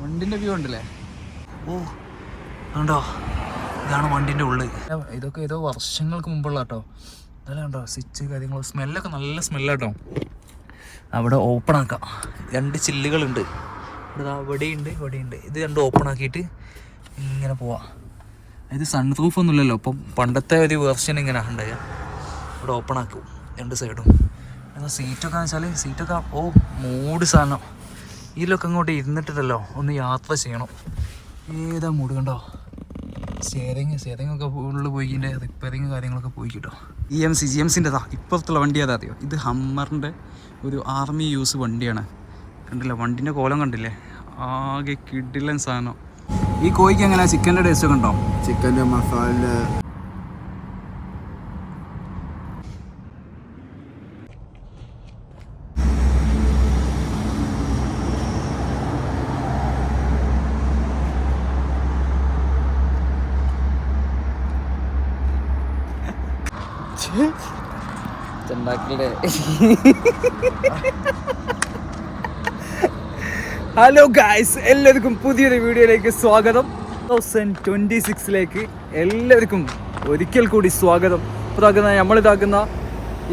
വണ്ടിന്റെ വ്യൂ ഉണ്ടല്ലേ ഓ കണ്ടോ? ഇതാണ് വണ്ടിന്റെ ഉള്ളിൽ ഇതൊക്കെ ഏതോ വർഷങ്ങൾക്ക് മുമ്പുള്ള കേട്ടോ. സ്വിച്ച് കാര്യങ്ങൾ സ്മെല്ലൊക്കെ നല്ല സ്മെല്ലാട്ടോ. അവിടെ ഓപ്പൺ ആക്കാം. രണ്ട് ചില്ലുകളുണ്ട്. ഇവിടെ വെടിയുണ്ട് ഇവിടെയുണ്ട് ഇത് രണ്ട് ഓപ്പൺ ആക്കിയിട്ട് ഇങ്ങനെ പോവാം. ഇത് സൺറൂഫ് ഒന്നുമില്ലല്ലോ. അപ്പം പണ്ടത്തെ ഒരു വേർഷൻ ഇങ്ങനെ ഉണ്ടായ. ഇവിടെ ഓപ്പൺ ആക്കും. രണ്ട് സൈഡും എന്നാൽ സീറ്റൊക്കെ വെച്ചാൽ സീറ്റൊക്കെ ഓ മൂട് സാധനം. ഇതിലൊക്കെ അങ്ങോട്ട് ഇരുന്നിട്ടില്ലല്ലോ. ഒന്ന് യാത്ര ചെയ്യണം. ഏതാ മൂട് കണ്ടോ? സ്റ്റിയറിങ് സേതങ്ങൊക്കെ ഉള്ളിൽ പോയി കഴിഞ്ഞാൽ റിപ്പയറിങ് കാര്യങ്ങളൊക്കെ പോയി കിട്ടോ E M C G M സിന്റെതാ ഇപ്പുറത്തുള്ള വണ്ടി ഏതാ അറിയോ? ഇത് ഹമ്മറിന്റെ ഒരു ആർമി യൂസ് വണ്ടിയാണ്. കണ്ടില്ല? വണ്ടിന്റെ കോലം കണ്ടില്ലേ? ആകെ കിടിലൻ സാധനം. ഈ കോഴിക്ക് എങ്ങനെ ചിക്കന്റെ ടേസ്റ്റ് ഒക്കെ ഉണ്ടോ? ചിക്കന്റെ മസാല ചെണ്ടാക്കിലെ ഹലോ ഗായ്സ് എല്ലാവർക്കും പുതിയൊരു വീഡിയോയിലേക്ക് സ്വാഗതം. തൗസൻഡ് ട്വന്റി സിക്സിലേക്ക് എല്ലാവർക്കും ഒരിക്കൽ കൂടി സ്വാഗതം. ഇതാക്കുന്ന നമ്മളിതാക്കുന്ന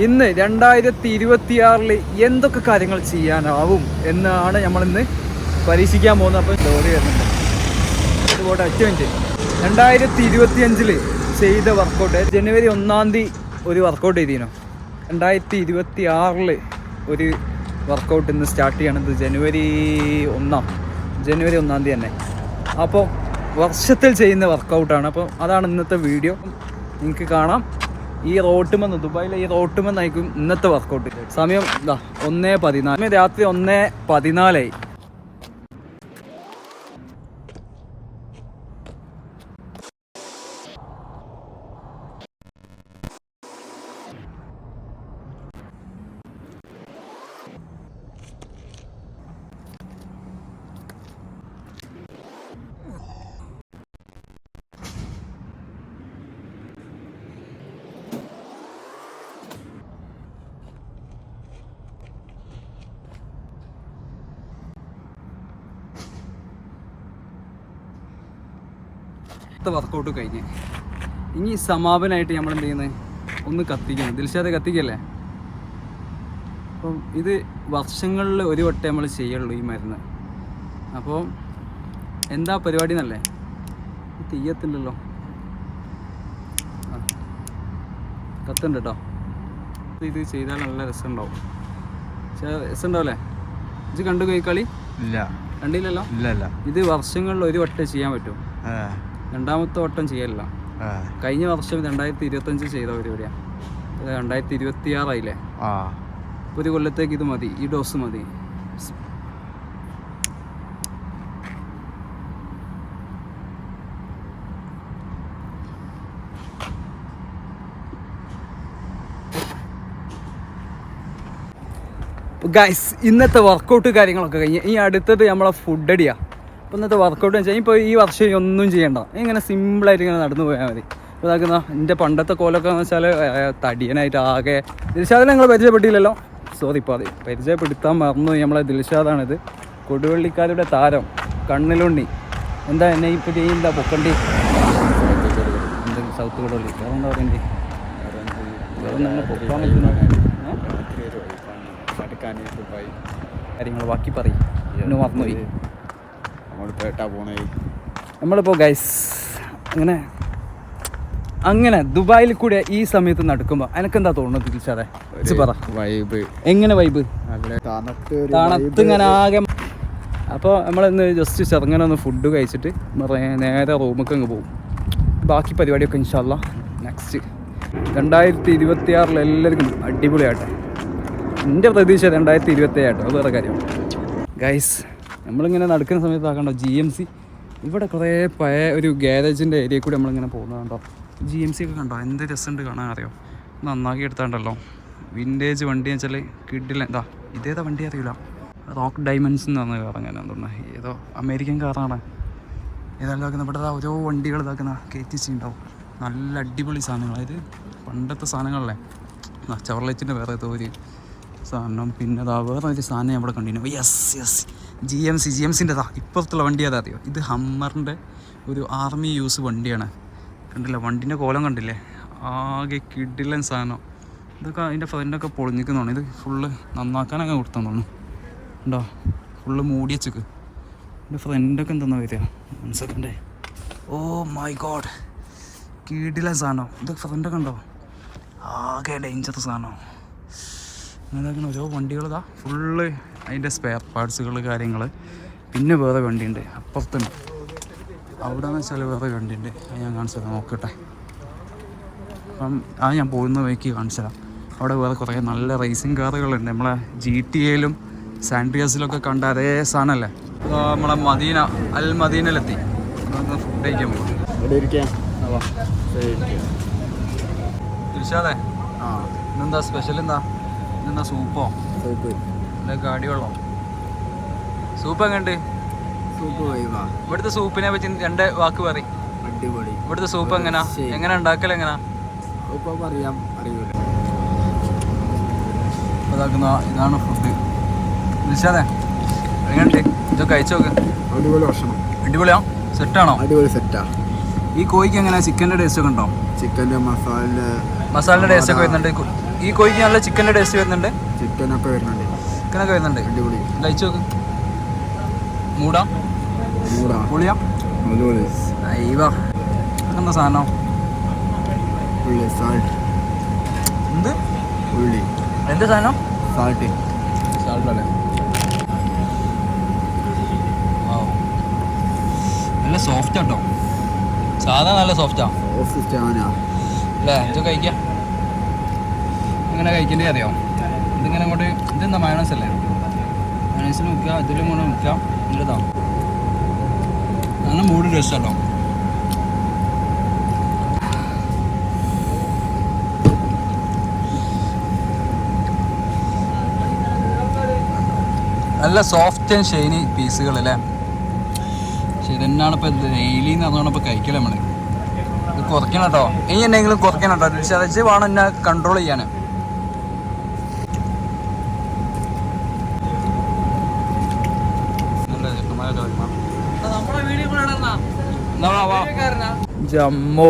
ഇന്ന് രണ്ടായിരത്തി ഇരുപത്തിയാറിൽ എന്തൊക്കെ കാര്യങ്ങൾ ചെയ്യാനാവും എന്നാണ് നമ്മളിന്ന് പരീക്ഷിക്കാൻ പോകുന്നത്. അപ്പോൾ ലോറി വരുന്നുണ്ട്. അതുപോലെ ഒറ്റ മിനിറ്റ് രണ്ടായിരത്തി ഇരുപത്തി അഞ്ചിൽ ചെയ്ത വർക്കൗട്ട് ജനുവരി ഒന്നാം തീയതി ഒരു വർക്കൗട്ട് ചെയ്തിരുന്നു രണ്ടായിരത്തി ഇരുപത്തി ആറിൽ ഒരു വർക്കൗട്ട് ഇന്ന് സ്റ്റാർട്ട് ചെയ്യണത് ജനുവരി ഒന്നാം. ജനുവരി ഒന്നാം തീയതി തന്നെ. അപ്പോൾ വർഷത്തിൽ ചെയ്യുന്ന വർക്കൗട്ടാണ് അപ്പോൾ അതാണ് ഇന്നത്തെ വീഡിയോ നിങ്ങൾക്ക് കാണാം. ഈ റോട്ടുമെന്ന് ദുബായിലെ ഈ റോട്ടുമെന്നായിരിക്കും ഇന്നത്തെ വർക്കൗട്ട് സമയം ഇതാ ഒന്നേ പതിനാല്. രാത്രി ഒന്നേ പതിനാലായി. അടുത്ത വർക്കൗട്ട് കഴിഞ്ഞ്. ഇനി സമാപനമായിട്ട് നമ്മൾ എന്ത് ചെയ്യുന്നത് ഒന്ന് കത്തിക്കണം. ദിൽഷാദ് കത്തിക്കല്ലേ? അപ്പം ഇത് വർഷങ്ങളിൽ ഒരു വട്ടം നമ്മൾ ചെയ്യുള്ളൂ ഈ മരുന്ന്. അപ്പോൾ എന്താ പരിപാടി എന്നല്ലേ? തീയത്തില്ലല്ലോ കത്തുണ്ട് കേട്ടോ ഇത് ചെയ്താൽ നല്ല രസമുണ്ടാവും രസം രസമുണ്ടാവില്ലേ ഇത് കണ്ടു പോയി കളി? ഇല്ല. കണ്ടില്ലല്ലോ? ഇല്ല ഇല്ല. ഇത് വർഷങ്ങളിൽ ഒരു വട്ടം ചെയ്യാൻ പറ്റും. രണ്ടാമത്തെ വട്ടം ചെയ്യലില്ല. കഴിഞ്ഞ വർഷം രണ്ടായിരത്തി ഇരുപത്തഞ്ച് ചെയ്ത പരിപാടിയാണ് രണ്ടായിരത്തി ഇരുപത്തി ആറായില്ലേ ഒരു കൊല്ലത്തേക്ക് ഇത് മതി ഈ ഡോസ് മതി. ഗൈസ് ഇന്നത്തെ വർക്കൗട്ട് കാര്യങ്ങളൊക്കെ കഴിഞ്ഞ്. ഈ അടുത്തത് നമ്മളെ ഫുഡ് അടിയാണ് അപ്പോൾ ഇന്നത്തെ വർക്കൗട്ട് വെച്ചാൽ ഇപ്പോൾ ഈ വർഷം ഒന്നും ചെയ്യണ്ട. ഇങ്ങനെ സിമ്പിളായിട്ട് ഇങ്ങനെ നടന്നു പോയാൽ മതി. ഇപ്പോൾ ഇതാക്കുന്ന എന്റെ പണ്ടത്തെ കോലൊക്കെ എന്ന് വെച്ചാൽ തടിയനായിട്ട് ആകെ ദിൽഷാദിനെ നിങ്ങൾ പരിചയപ്പെട്ടില്ലല്ലോ. സോറി ഇപ്പോൾ അത് പരിചയപ്പെടുത്താൻ മറന്നു. നമ്മളെ ദിൽഷാദാണിത്. കൊടുവള്ളിക്കാരുടെ താരം കണ്ണിലുണ്ണി. എന്താ എന്നെ ഇപ്പോൾ ചെയ്യുന്ന പൊക്കണ്ടി? സൗത്ത് കൊടുവള്ളി. വേറെ എന്താ പറയണ്ടേ? വേറെ നമ്മൾ പൊക്കാൻ പറ്റുന്ന ഏ? കാര്യങ്ങൾ ബാക്കി പറയും. എന്നെ മറന്നുപോയി നമ്മൾ പേട്ട പോണേ. നമ്മളിപ്പോൾ ഗൈസ് അങ്ങനെ അങ്ങനെ ദുബായിൽ കൂടെ ഈ സമയത്ത് നടക്കുമ്പോൾ എനക്കെന്താ തോന്നുന്നത് തിരിച്ചതെ പറ. വൈബ് എങ്ങനെ വൈബ് തണുത്ത് ഇങ്ങനെ ആകെ അപ്പോൾ നമ്മളിന്ന് ജസ്റ്റ് ചെറുങ്ങനെ ഒന്ന് ഫുഡ് കഴിച്ചിട്ട് നേരെ റൂമൊക്കെ അങ്ങ് പോകും ബാക്കി പരിപാടിയൊക്കെ ഇൻഷാല്ല നെക്സ്റ്റ് രണ്ടായിരത്തി ഇരുപത്തി ആറിൽ എല്ലാവർക്കും അടിപൊളിയാട്ടെ. എന്റെ പ്രതീക്ഷ രണ്ടായിരത്തി ഇരുപത്തി ഏഴാട്ടോ അത് വേറെ കാര്യം. ഗൈസ് നമ്മളിങ്ങനെ നടക്കുന്ന സമയത്ത് ആക്കണ്ടോ ജി എം സി ഇവിടെ കുറേ പഴയ ഒരു ഗ്യാരേജിന്റെ ഏരിയയിൽ കൂടി നമ്മളിങ്ങനെ പോകുന്നത് കണ്ടോ? ജി എം സി ഒക്കെ കണ്ടോ? എന്ത് രസമുണ്ട് കാണാൻ അറിയോ? നന്നാക്കി എടുത്താണ്ടല്ലോ. വിന്റേജ് വണ്ടി എന്ന് വെച്ചാൽ കിഡില്ല എന്താ ഇതേതാ വണ്ടി അറിയില്ല. റോക്ക് ഡയമണ്ട്സ് എന്ന് പറഞ്ഞ കാർ അങ്ങനെ എന്തുകൊണ്ട് ഏതോ അമേരിക്കൻ കാറാണ് ഏതായാലും ഇതാക്കുന്ന ഇവിടെ ഓരോ വണ്ടികൾ ഇതാക്കുന്ന കയറ്റിച്ച് ഉണ്ടാവും. നല്ല അടിപൊളി സാധനങ്ങൾ അതായത് പണ്ടത്തെ സാധനങ്ങളല്ലേ? ചവർലൈറ്റിന്റെ വേറെ ഏതോ ഒരു സാധനം. പിന്നെ അതാ വേറെ ഒരു സാധനം അവിടെ കണ്ടിരുന്നു. Yes yes G M C G M സിന്റെതാ ഇപ്പുറത്തുള്ള വണ്ടി അതാ അറിയോ? ഇത് ഹമ്മറിന്റെ ഒരു ആർമി യൂസ് വണ്ടിയാണ്. കണ്ടില്ല? വണ്ടിന്റെ കോലം കണ്ടില്ലേ? ആകെ കിഡിലൻ സാധനം. ഇതൊക്കെ അതിന്റെ ഫ്രണ്ടൊക്കെ പൊളിഞ്ഞിക്കുന്നതാണ് ഇത് ഫുള്ള് നന്നാക്കാനൊക്കെ കൊടുത്തെന്നു ഉണ്ടോ ഫുള്ള് മൂടി എന്റെ ഫ്രണ്ടൊക്കെ എന്തെന്നാ വരിക മനസ്സിലെ ഓ മൈ ഗോഡ് കിടിലൻ സാധനം. ഇത് ഫ്രണ്ടൊക്കെ ഉണ്ടോ? ആകെ ഡേഞ്ചർ സാധനം. അങ്ങനെ ഓരോ വണ്ടികളിതാ. ഫുള്ള് അതിന്റെ സ്പെയർ പാർട്സുകൾ കാര്യങ്ങൾ പിന്നെ വേറെ വണ്ടിയുണ്ട്. അപ്പുറത്തുണ്ട് അവിടെ എന്ന് വെച്ചാൽ വേറെ വണ്ടിയുണ്ട്. അത് ഞാൻ കാണിച്ചു തരാം. നോക്കട്ടെ. അപ്പം ആ ഞാൻ പോകുന്ന വഴിക്ക് കാണിച്ചു തരാം. അവിടെ വേറെ കുറേ നല്ല റേസിംഗ് കാറുകളുണ്ട്. നമ്മളെ ജി ടി എയിലും സാൻഡ്രിയസിലൊക്കെ കണ്ട അതേ സാധനമല്ലേ? നമ്മളെ മദീന അൽ മദീനയിലെത്തി ഫുഡ് കഴിക്കാൻ പോകും അതാ. തിരിച്ചാതെ ആ ഇന്നെന്താ സ്പെഷ്യൽ എന്താ ഇന്നെന്താ സൂപ്പോ സൂപ്പ് അല്ലെ കാടി വെള്ളം സൂപ്പ് എങ്ങണ്ട് സൂപ്പ് ഇവിടുത്തെ സൂപ്പിനെ പറ്റി രണ്ട് വാക്ക് പറയും. അടിപൊളി. ഇവിടുത്തെ സൂപ്പ് എങ്ങനാ എങ്ങനെ ഉണ്ടാക്കൽ എങ്ങനാ? പറയാം. അറിയൂല. ഇതാക്കുന്ന ഇതാണ് ഫുഡ് നിശാദേ എങ്ങനെയുണ്ട്? ഇതൊക്കെ കഴിച്ചു നോക്ക്. അടിപൊളി ഭക്ഷണം. അടിപൊളിയാ? സെറ്റാണോ? അടിപൊളി സെറ്റാ. ഈ കോഴിക്ക് എങ്ങനെ ചിക്കന്റെ ടേസ്റ്റ് ഒക്കെ ഉണ്ടോ? ചിക്കന്റെ മസാല മസാലയുടെ ടേസ്റ്റ് ഒക്കെ വരുന്നുണ്ട്. ഈ കോഴിക്ക് നല്ല ചിക്കന്റെ ടേസ്റ്റ് വരുന്നുണ്ട്. ചിക്കനൊക്കെ വരുന്നുണ്ട്. ചിക്കനൊക്കെ വരുന്നുണ്ട്. അടിപൊളി. കഴിച്ചു നോക്ക്. മൂടാ. മൂടാ. പൊളിയാ. അടിപൊളി. അയ്യവാ എന്താ സാധനം? ഉള്ളി സാൾട്ട് എന്ത്? ഉള്ളി. എന്ത് സാധനം? സാൾട്ട് നല്ല സോഫ്റ്റ് ആട്ടോ സാധാ നല്ല സോഫ്റ്റാ അല്ലേ? ഇത് കഴിക്കാം. എങ്ങനെ കഴിക്കേണ്ടത് അറിയോ? ഇതിങ്ങനെ അങ്ങോട്ട് ഇതെന്താ മയണസ് അല്ലേ? മയണസിൽ മുക്കുക ഇതിലും കൂടെ മുക്കാം എന്നിട്ടാ നല്ല മൂഡ് രസമല്ലോ നല്ല സോഫ്റ്റ് ആൻഡ് ഷൈനി പീസുകൾ അല്ലേ? ശരി തന്നെയാണ് ഇപ്പോൾ ഡെയിലി എന്ന് പറഞ്ഞാൽ ഇപ്പോൾ കഴിക്കല നമ്മൾ ഇത് കുറയ്ക്കണം കേട്ടോ ഇനി എന്തെങ്കിലും കുറയ്ക്കണം കേട്ടോ ചതച്ച് വേണം എന്നെ കൺട്രോൾ ചെയ്യാൻ ജമ്മോ.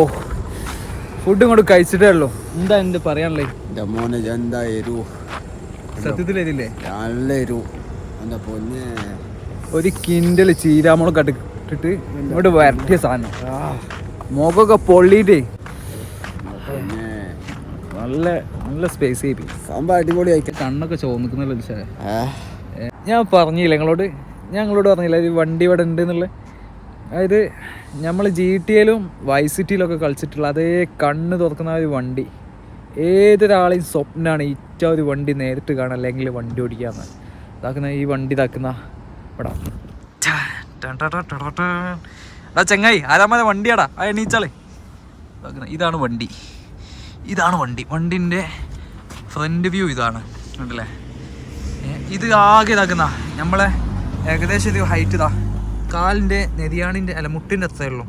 ഫുഡ് ഇങ്ങോട്ട് കഴിച്ചിട്ടേ ഉള്ളൂ. എന്താ എന്ത് പറയാനുള്ളത് ജമ്മോനെ മോനെ എന്താ എരു? സത്യത്തിൽ നല്ല എരു. എന്താ പൊന്നെ. ഒരു കിൻഡൽ ചീരാമുളക് ഇട്ടിട്ട് ഇങ്ങോട്ട് വരട്ടിയ സാധനം. മുഖമൊക്കെ പൊള്ളിയിട്ടേ. നല്ല നല്ല സ്പേസ് ചെയ്യിപ്പി സംഭവം അടിപൊളി ആയിക്കാം കണ്ണൊക്കെ ചോന്നിക്കുന്നല്ലോ ഞാൻ പറഞ്ഞില്ല നിങ്ങളോട്? ഞങ്ങളോട് പറഞ്ഞില്ല ഈ വണ്ടി ഇവിടെ ഉണ്ട് എന്നുള്ളത് അതായത് നമ്മൾ ജി ടി എയിലും വൈ സിറ്റിയിലൊക്കെ കളിച്ചിട്ടുള്ള അതേ കണ്ണ് തുറക്കുന്ന ഒരു വണ്ടി. ഏതൊരാളെയും സ്വപ്നമാണ് ഇറ്റ ഒരു വണ്ടി നേരിട്ട് കാണാൻ അല്ലെങ്കിൽ വണ്ടി ഓടിക്കാന്ന് ഇതാക്കുന്ന ഈ വണ്ടി ഇതാക്കുന്ന ഇവിടെ. എടാ ചെങ്ങായി ആരാമത വണ്ടിയാടാ? ആ എണീച്ചാളേ. ഇതാണ് വണ്ടി. ഇതാണ് വണ്ടി. വണ്ടിന്റെ ഫ്രണ്ട് വ്യൂ ഇതാണ്. ഉണ്ടല്ലേ ഇത് ആകെ ഇതാക്കുന്ന നമ്മളെ ഏകദേശം ഇത് ഹൈറ്റ് ഇതാ. കാലിന്റെ നെതിയാണിന്റെ അല്ല മുട്ടിന്റെ അത്രയുള്ളൂ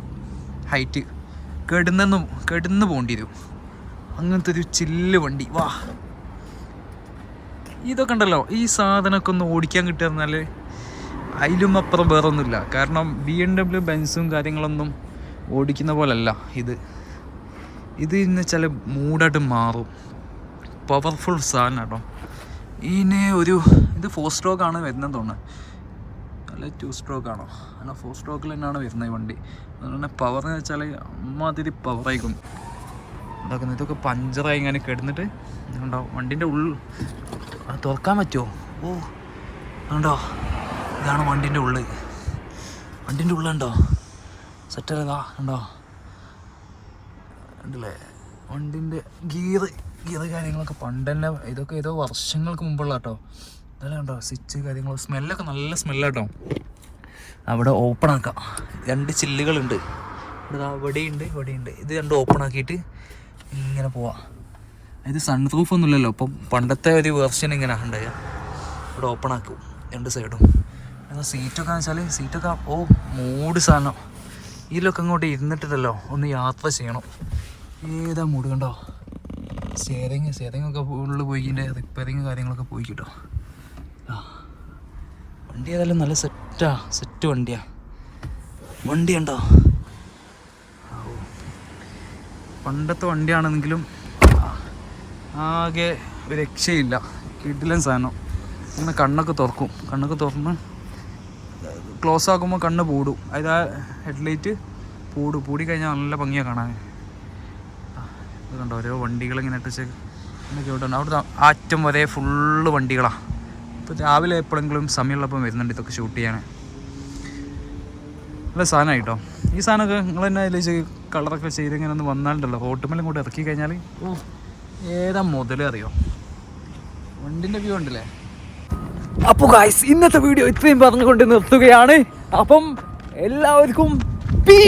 ഹൈറ്റ് കെടുന്നെന്ന് കെടുന്ന് പോകേണ്ടി വരും. അങ്ങനത്തെ ഒരു ചില്ല് വണ്ടി. വാ. ഇതൊക്കെ ഉണ്ടല്ലോ ഈ സാധനമൊക്കെ ഒന്ന് ഓടിക്കാൻ കിട്ടുക എന്നാൽ അതിലും അപ്പുറം വേറൊന്നുമില്ല. കാരണം ബി എം ഡബ്ല്യു ബെൻസും കാര്യങ്ങളൊന്നും ഓടിക്കുന്ന പോലല്ല ഇത്. ഇത് എന്ന് വെച്ചാൽ മൂടായിട്ട് മാറും. പവർഫുൾ സാധനം കേട്ടോ. ഇതിന് ഒരു ഇത് ഫോർ സ്ട്രോക്ക് ആണ് വരുന്നത് തോന്നുന്നത് അല്ല ടു സ്ട്രോക്ക് ആണോ? അല്ല ഫോർ സ്ട്രോക്കിൽ തന്നെയാണ് വരുന്നത് ഈ വണ്ടി. അതുകൊണ്ട് പവർ എന്ന് വെച്ചാൽ അമ്മാതിരി പവറായിരിക്കും ഇതൊക്കെ ഇതൊക്കെ പഞ്ചറായി ഇങ്ങനെ കിടന്നിട്ട് ഇതുണ്ടാവും വണ്ടിന്റെ ഉള്ളിൽ തുറക്കാൻ പറ്റുമോ ഓ ഉണ്ടോ ഇതാണ് വണ്ടിന്റെ ഉള്ളിൽ വണ്ടിന്റെ ഉള്ളുണ്ടോ സെറ്റല്ലതാ ഉണ്ടോ ഉണ്ടല്ലേ വണ്ടിന്റെ ഗിയർ ഗിയർ കാര്യങ്ങളൊക്കെ പണ്ട് തന്നെ ഇതൊക്കെ ഏതോ വർഷങ്ങൾക്ക് മുമ്പുള്ള കേട്ടോ ഇതെല്ലാം സ്വിച്ച് കാര്യങ്ങൾ സ്മെല്ലൊക്കെ നല്ല സ്മെല്ലാട്ടോ. അവിടെ ഓപ്പൺ ആക്കാം. രണ്ട് ചില്ലുകളുണ്ട്. ഇവിടെ ഇവിടെയുണ്ട് ഇവിടെയുണ്ട്. ഇത് രണ്ട് ഓപ്പൺ ആക്കിയിട്ട് ഇങ്ങനെ പോവാം. ഇത് സൺപ്രൂഫ് ഒന്നുമില്ലല്ലോ ഇപ്പം പണ്ടത്തെ ഒരു വേർഷൻ ഇങ്ങനെ ഉണ്ടായ. ഇവിടെ ഓപ്പൺ ആക്കും രണ്ട് സൈഡും എന്നാൽ സീറ്റൊക്കെ എന്ന് വെച്ചാൽ സീറ്റൊക്കെ ഓ മൂട് സാധനം. ഇതിലൊക്കെ അങ്ങോട്ട് ഇരുന്നിട്ടില്ലല്ലോ. ഒന്ന് യാത്ര ചെയ്യണം. ഏതാ മൂട് കണ്ടോ? ഷെയറിങ് ഷെയറിങ്ങൊക്കെ ഉള്ളിൽ പോയിക്കിന്റെ റിപ്പയറിങ് കാര്യങ്ങളൊക്കെ പോയി കിട്ടോ വണ്ടി ഏതായാലും നല്ല സെറ്റാ സെറ്റ് വണ്ടിയാ. വണ്ടി ഉണ്ടോ പണ്ടത്തെ വണ്ടിയാണെന്നെങ്കിലും ആകെ ഒരു രക്ഷയില്ല. കിടിലൻ സാധനം. ഇങ്ങനെ കണ്ണൊക്കെ തുറക്കും. കണ്ണൊക്കെ തുറന്ന് ക്ലോസ് ആക്കുമ്പോൾ കണ്ണ് പൂടും. അതായത് ആ ഹെഡ്ലൈറ്റ് പൂടും. പൂടി കഴിഞ്ഞാൽ നല്ല ഭംഗിയാണ് കാണാൻ. ഇത് കണ്ടോ? ഓരോ വണ്ടികളിങ്ങനെ ഇട്ടിച്ച് എന്നൊക്കെ ഇവിടെ ഉണ്ട് അവിടെ ആറ്റം വരെ ഫുള്ള് വണ്ടികളാണ് ഇപ്പോൾ രാവിലെ എപ്പോഴെങ്കിലും സമയമുള്ളപ്പം വരുന്നുണ്ട് ഇതൊക്കെ ഷൂട്ട് ചെയ്യാൻ. നല്ല സാധനമായി കേട്ടോ ഈ സാധനമൊക്കെ നിങ്ങൾ തന്നെ അതിൽ കളറൊക്കെ ചെയ്ത് ഇങ്ങനെ ഒന്ന് വന്നാലുണ്ടല്ലോ. ഹോട്ടുമെല്ലാം കൂടെ ഇറക്കി കഴിഞ്ഞാൽ ഓ ഏതാ മുതലേ അറിയോ? വണ്ടിന്റെ വ്യൂ ഉണ്ടല്ലേ? അപ്പോൾ ഗായ്സ് ഇന്നത്തെ വീഡിയോ ഇത്രയും പറഞ്ഞുകൊണ്ട് നിർത്തുകയാണ്. അപ്പം എല്ലാവർക്കും പീ